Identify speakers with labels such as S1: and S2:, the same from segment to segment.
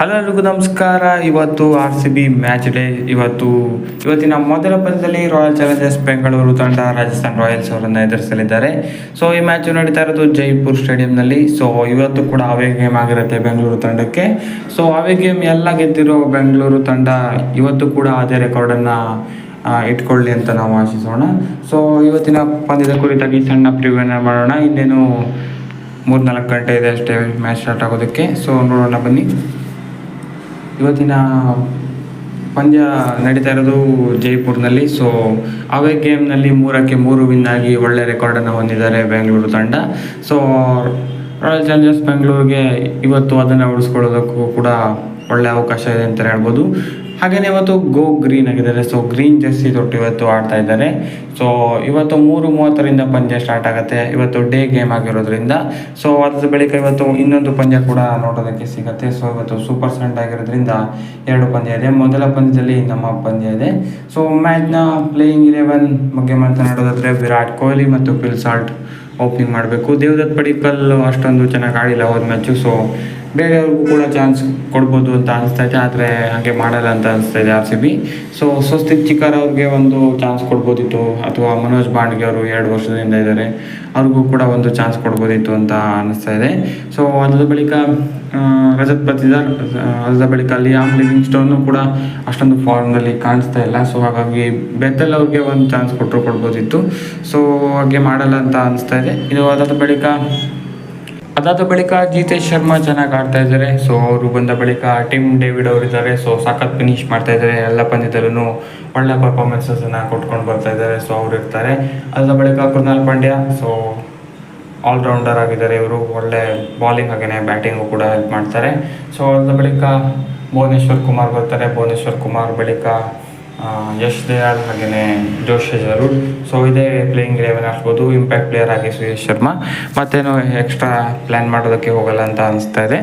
S1: Hello ಎಲ್ರಿಗೂ ನಮಸ್ಕಾರ. ಇವತ್ತು R C B match day ಇವತ್ತು, ಇವತ್ತಿನ ಮೊದಲ ಪಂದ್ಯದಲ್ಲಿ ರಾಯಲ್ ಚಾಲೆಂಜರ್ಸ್ ಬೆಂಗಳೂರು ತಂಡ ರಾಜಸ್ಥಾನ್ ರಾಯಲ್ಸ್ ಅವರನ್ನು ಎದುರಿಸಲಿದ್ದಾರೆ. ಸೊ ಈ ಮ್ಯಾಚ್ ನಡೀತಾ ಇರೋದು ಜೈಪುರ್ ಸ್ಟೇಡಿಯಂನಲ್ಲಿ. ಸೊ ಇವತ್ತು ಕೂಡ ಅವೇ ಗೇಮ್ ಆಗಿರುತ್ತೆ ಬೆಂಗಳೂರು ತಂಡಕ್ಕೆ. ಸೊ ಅವೇ ಗೇಮ್ ಎಲ್ಲ ಗೆದ್ದಿರೋ ಬೆಂಗಳೂರು ತಂಡ ಇವತ್ತು ಕೂಡ ಅದೇ ರೆಕಾರ್ಡನ್ನು ಇಟ್ಕೊಳ್ಳಿ ಅಂತ ನಾವು ಆಶಿಸೋಣ. ಸೊ ಇವತ್ತಿನ ಪಂದ್ಯದ ಕುರಿತಾಗಿ ಸಣ್ಣ ಪ್ರಿವ್ಯೂನ ಮಾಡೋಣ. ಇನ್ನೇನು ಮೂರ್ನಾಲ್ಕು ಗಂಟೆ ಇದೆ ಅಷ್ಟೇ ಮ್ಯಾಚ್ ಸ್ಟಾರ್ಟ್ ಆಗೋದಕ್ಕೆ. ಸೊ ನೋಡೋಣ ಬನ್ನಿ. ಇವತ್ತಿನ ಪಂದ್ಯ ನಡೀತಾ ಇರೋದು ಜೈಪುರ್ನಲ್ಲಿ. ಸೊ ಅವೇ ಗೇಮ್ನಲ್ಲಿ ಮೂರಕ್ಕೆ ಮೂರು ವಿನ್ ಆಗಿ ಒಳ್ಳೆ ರೆಕಾರ್ಡನ್ನು ಹೊಂದಿದ್ದಾರೆ ಬೆಂಗಳೂರು ತಂಡ. ಸೊ ರಾಯಲ್ ಚಾಲೆಂಜರ್ಸ್ ಬೆಂಗಳೂರಿಗೆ ಇವತ್ತು ಅದನ್ನು ಉಳಿಸ್ಕೊಳ್ಳೋದಕ್ಕೂ ಕೂಡ ಒಳ್ಳೆ ಅವಕಾಶ ಇದೆ ಅಂತಲೇ ಹೇಳ್ಬೋದು. ಹಾಗೆಯೇ ಇವತ್ತು ಗೋ ಗ್ರೀನ್ ಆಗಿದ್ದಾರೆ. ಸೊ ಗ್ರೀನ್ ಜರ್ಸಿ ತೊಟ್ಟು ಇವತ್ತು ಆಡ್ತಾ ಇದ್ದಾರೆ. ಸೊ ಇವತ್ತು ಮೂರು ಮೂವತ್ತರಿಂದ ಪಂದ್ಯ ಸ್ಟಾರ್ಟ್ ಆಗುತ್ತೆ. ಇವತ್ತು ಡೇ ಗೇಮ್ ಆಗಿರೋದ್ರಿಂದ. ಸೊ ಅದ್ರ ಬಳಿಕ ಇವತ್ತು ಇನ್ನೊಂದು ಪಂದ್ಯ ಕೂಡ ನೋಡೋದಕ್ಕೆ ಸಿಗುತ್ತೆ. ಸೊ ಇವತ್ತು ಸೂಪರ್ ಸೆಂಟ್ ಆಗಿರೋದ್ರಿಂದ ಎರಡು ಪಂದ್ಯ ಇದೆ. ಮೊದಲ ಪಂದ್ಯದಲ್ಲಿ ನಮ್ಮ ಪಂದ್ಯ ಇದೆ. ಸೊ ಮ್ಯಾಚ್ನ ಪ್ಲೇಯಿಂಗ್ ಇಲೆವೆನ್ ಬಗ್ಗೆ ಮಾತನಾಡೋದಾದ್ರೆ ವಿರಾಟ್ ಕೊಹ್ಲಿ ಮತ್ತು ಪಿಲ್ಸಾಲ್ಟ್ ಓಪನಿಂಗ್ ಮಾಡಬೇಕು. ದೇವದತ್ ಪಡಿಕಲ್ ಅಷ್ಟೊಂದು ಚೆನ್ನಾಗಿ ಆಡಿಲ್ಲ ಹೋದ ಮ್ಯಾಚು ಸೊ ಬೇರೆಯವ್ರಿಗೂ ಕೂಡ ಚಾನ್ಸ್ ಕೊಡ್ಬೋದು ಅಂತ ಅನಿಸ್ತಾ ಇದೆ ಆದರೆ ಹಾಗೆ ಮಾಡಲ್ಲ ಅಂತ ಅನಿಸ್ತಾ ಇದೆ R C B so Swastik Chikara ಅವ್ರಿಗೆ ಒಂದು ಚಾನ್ಸ್ ಕೊಡ್ಬೋದಿತ್ತು, ಅಥವಾ ಮನೋಜ್ ಬಾಂಡ್ಗೆ ಅವರು ಎರಡು ವರ್ಷದಿಂದ ಇದ್ದಾರೆ, ಅವ್ರಿಗೂ ಕೂಡ ಒಂದು ಚಾನ್ಸ್ ಕೊಡ್ಬೋದಿತ್ತು ಅಂತ ಅನಿಸ್ತಾ ಇದೆ. ಸೊ ಅದರ ಬಳಿಕ ರಜತ್ ಪತಿದಾರ್ ಅದರ ಬಳಿಕ ಲಿಯಾಮ್ ಲಿವಿಂಗ್ ಸ್ಟೋನು ಕೂಡ ಅಷ್ಟೊಂದು ಫಾರ್ಮ್ನಲ್ಲಿ ಕಾಣಿಸ್ತಾ ಇಲ್ಲ. ಸೊ ಹಾಗಾಗಿ ಬೆತ್ತಲ್ ಅವ್ರಿಗೆ ಒಂದು ಚಾನ್ಸ್ ಕೊಟ್ಟರು ಕೊಡ್ಬೋದಿತ್ತು. ಸೊ ಹಾಗೆ ಮಾಡಲ್ಲ ಅಂತ ಅನಿಸ್ತಾ ಇದೆ. ಇದು ಅದರ ಬಳಿಕ ಅದಾದ ಬಳಿಕ ಜಿತೇಶ್ ಶರ್ಮಾ ಚೆನ್ನಾಗಿ ಆಡ್ತಾ ಇದ್ದಾರೆ. ಸೊ ಅವರು ಬಂದ ಬಳಿಕ ಟಿಮ್ ಡೇವಿಡ್ ಅವರು ಇದ್ದಾರೆ. ಸೊ ಸಖತ್ ಫಿನಿಶ್ ಮಾಡ್ತಾ ಇದ್ದಾರೆ. ಎಲ್ಲ ಪಂದ್ಯದಲ್ಲೂ ಒಳ್ಳೆ ಪರ್ಫಾರ್ಮೆನ್ಸಸ್ಸನ್ನು ಕೊಟ್ಕೊಂಡು ಬರ್ತಾ ಇದ್ದಾರೆ. ಸೊ ಅವರು ಇರ್ತಾರೆ. ಅದಾದ ಬಳಿಕ ಕೃಣಾಲ್ ಪಾಂಡ್ಯ. ಸೊ ಆಲ್ರೌಂಡರ್ ಆಗಿದ್ದಾರೆ ಇವರು. ಒಳ್ಳೆ ಬಾಲಿಂಗ್ ಹಾಗೆಯೇ ಬ್ಯಾಟಿಂಗು ಕೂಡ ಹೆಲ್ಪ್ ಮಾಡ್ತಾರೆ. ಸೊ ಅದಾದ ಬಳಿಕ ಭುವನೇಶ್ವರ್ ಕುಮಾರ್ ಬರ್ತಾರೆ. ಭುವನೇಶ್ವರ್ ಕುಮಾರ್ ಬಳಿಕ ಯಶ್ ದಯಾಲ್ ಹಾಗೆಯೇ ಜೋಶ್ ಜರೂರ್. ಸೊ ಇದೇ ಪ್ಲೇಯಿಂಗ್ ಇಲೆವೆನ್ ಆಗ್ಬೋದು ಇಂಪ್ಯಾಕ್ಟ್ ಪ್ಲೇಯರ್ ಆಗಿ ಸುಯೇಶ್ ಶರ್ಮಾ. ಮತ್ತೇನು ಎಕ್ಸ್ಟ್ರಾ ಪ್ಲ್ಯಾನ್ ಮಾಡೋದಕ್ಕೆ ಹೋಗಲ್ಲ ಅಂತ ಅನಿಸ್ತಾ ಇದೆ.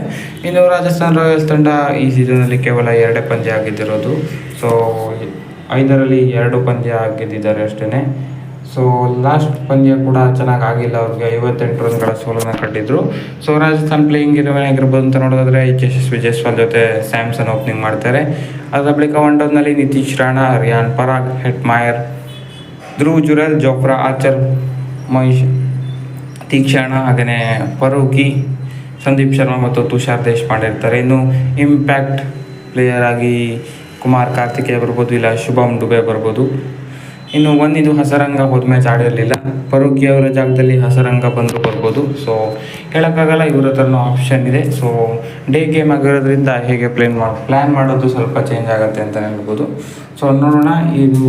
S1: ಇನ್ನು ರಾಜಸ್ಥಾನ್ ರಾಯಲ್ಸ್ ತಂಡ ಈ ಸೀಸನಲ್ಲಿ ಕೇವಲ ಎರಡೇ ಪಂದ್ಯ ಆಗಿದ್ದಿರೋದು ಸೊ ಐದರಲ್ಲಿ ಎರಡು ಪಂದ್ಯ ಆಗಿದ್ದಿದ್ದಾರೆ ಅಷ್ಟೇ ಸೊ ಲಾಸ್ಟ್ ಪಂದ್ಯ ಕೂಡ ಚೆನ್ನಾಗಿ ಆಗಿಲ್ಲ ಅವ್ರಿಗೆ. ಐವತ್ತೆಂಟು ರನ್ಗಳ ಸೋಲನ್ನು ಕಟ್ಟಿದ್ರು. ಸೊ ರಾಜಸ್ಥಾನ್ ಪ್ಲೇಯಿಂಗ್ ಇಲೆವೆನ್ ಆಗಿರ್ಬೋದು ಅಂತ ನೋಡೋದಾದ್ರೆ ಯಶಸ್ವಿ ಜೈಸ್ವಾಲ್ ಜೊತೆ ಸ್ಯಾಮ್ಸನ್ ಓಪನಿಂಗ್ ಮಾಡ್ತಾರೆ. ಅದರ ಬಳಿಕ one Nitish Rana Riyan Parag Hetmyer Dhruv Jurel Jofra Archer Maheesh Theekshana ಹಾಗೆಯೇ ಫರೂಕಿ ಸಂದೀಪ್ ಶರ್ಮಾ ಮತ್ತು ತುಷಾರ್ ದೇಶಪಾಂಡೆ ಇರ್ತಾರೆ. ಇನ್ನು ಇಂಪ್ಯಾಕ್ಟ್ ಪ್ಲೇಯರ್ ಆಗಿ ಕುಮಾರ್ ಕಾರ್ತಿಕೇಯ ಬರ್ಬೋದು, ಇಲ್ಲ ಶುಭಮ್ ಡುಬೆ ಬರ್ಬೋದು. ಇನ್ನು ಒಂದಿದು ಹಸರಂಗ ಹೋದ ಮ್ಯಾಚ್ ಆಡಿರಲಿಲ್ಲ. ಅವರ ಜಾಗದಲ್ಲಿ ಹಸರಂಗ ಬಂದರೂ ಬರ್ಬೋದು. ಸೊ ಹೇಳೋಕ್ಕಾಗಲ್ಲ, ಇವ್ರ ಹತ್ರನೂ ಆಪ್ಷನ್ ಇದೆ. ಸೊ ಡೇ ಗೇಮ್ ಆಗಿರೋದ್ರಿಂದ ಹೇಗೆ ಪ್ಲೇನ್ ಮಾಡಿ ಪ್ಲ್ಯಾನ್ ಮಾಡೋದು ಸ್ವಲ್ಪ ಚೇಂಜ್ ಆಗುತ್ತೆ ಅಂತ ಹೇಳ್ಬೋದು. ಸೊ ನೋಡೋಣ, ಇದು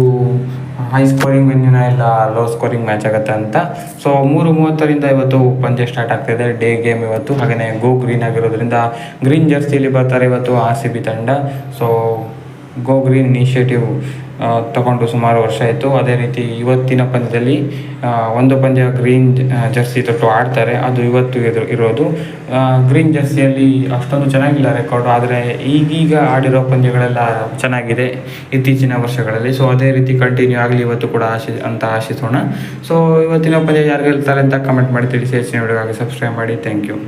S1: ಹೈ ಸ್ಕೋರಿಂಗ್ ವೆನ್ಯೂನ ಇಲ್ಲ ಲೋ ಸ್ಕೋರಿಂಗ್ ಮ್ಯಾಚ್ ಆಗುತ್ತೆ ಅಂತ. ಸೊ ಮೂರು ಮೂವತ್ತರಿಂದ ಇವತ್ತು ಪಂದ್ಯ ಸ್ಟಾರ್ಟ್ ಆಗ್ತಾಯಿದೆ ಡೇ ಗೇಮ್ ಇವತ್ತು. ಹಾಗೆಯೇ ಗೋ ಗ್ರೀನ್ ಆಗಿರೋದ್ರಿಂದ ಗ್ರೀನ್ ಜರ್ಸಿಯಲ್ಲಿ ಬರ್ತಾರೆ ಇವತ್ತು ಆರ್ ಸಿ ಬಿ ತಂಡ. ಸೊ ಗೋ ಗ್ರೀನ್ ಇನಿಷಿಯೇಟಿವ್ ತಗೊಂಡು ಸುಮಾರು ವರ್ಷ ಆಯಿತು. ಅದೇ ರೀತಿ ಇವತ್ತಿನ ಪಂದ್ಯದಲ್ಲಿ ಒಂದು ಪಂದ್ಯ ಗ್ರೀನ್ ಜರ್ಸಿ ತೊಟ್ಟು ಆಡ್ತಾರೆ. ಅದು ಇವತ್ತು ಎದುರು ಇರೋದು. ಗ್ರೀನ್ ಜರ್ಸಿಯಲ್ಲಿ ಅಷ್ಟೊಂದು ಚೆನ್ನಾಗಿಲ್ಲ ರೆಕಾರ್ಡು ಆದರೆ ಈಗೀಗ ಆಡಿರೋ ಪಂದ್ಯಗಳೆಲ್ಲ ಚೆನ್ನಾಗಿದೆ ಇತ್ತೀಚಿನ ವರ್ಷಗಳಲ್ಲಿ. ಸೊ ಅದೇ ರೀತಿ ಕಂಟಿನ್ಯೂ ಆಗಲಿ ಇವತ್ತು ಕೂಡ ಆಶಿ, ಅಂತ ಆಶಿಸೋಣ. ಸೊ ಇವತ್ತಿನ ಪಂದ್ಯ ಯಾರು ಗೆಲ್ತಾರೆ ಅಂತ ಕಮೆಂಟ್ ಮಾಡಿ ತಿಳಿಸಿ. ಹೆಚ್ಚಿನ ವಿಡಿಯೋಗಾಗಿ ಸಬ್ಸ್ಕ್ರೈಬ್ ಮಾಡಿ. Thank you